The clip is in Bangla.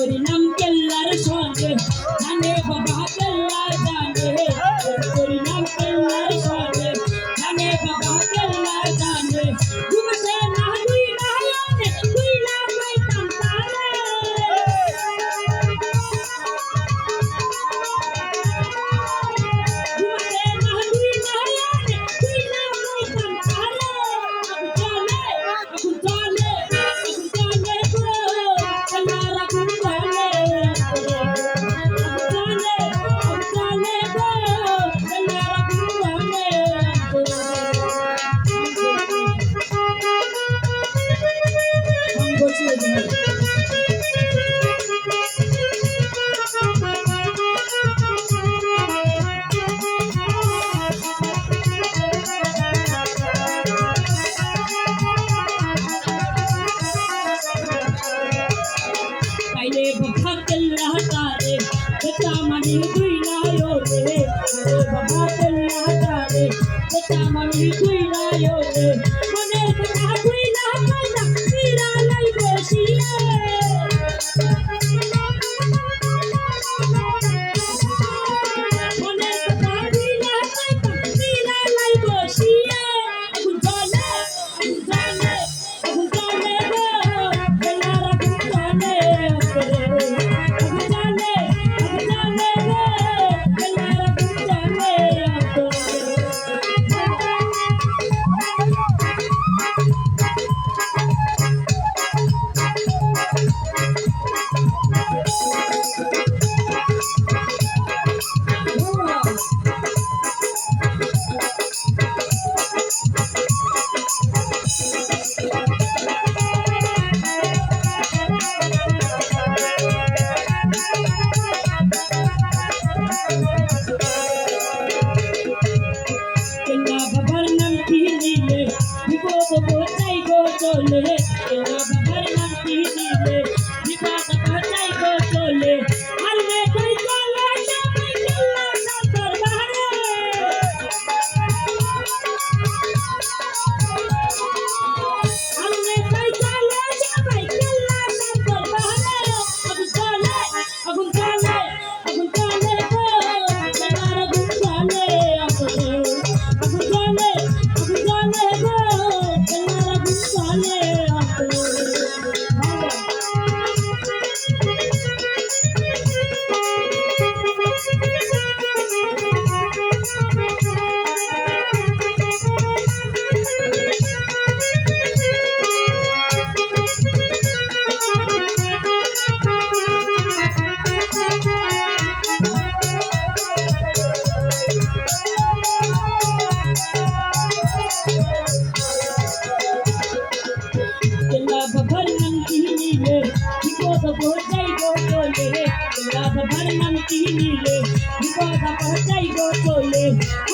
পরিণাম কেল্লার সঙ্গে জানে বাবা কেল্লার জানে পরিণাম কেল্লার সঙ্গে জানে বাবা কেল্লার জানে Thank you. Bye.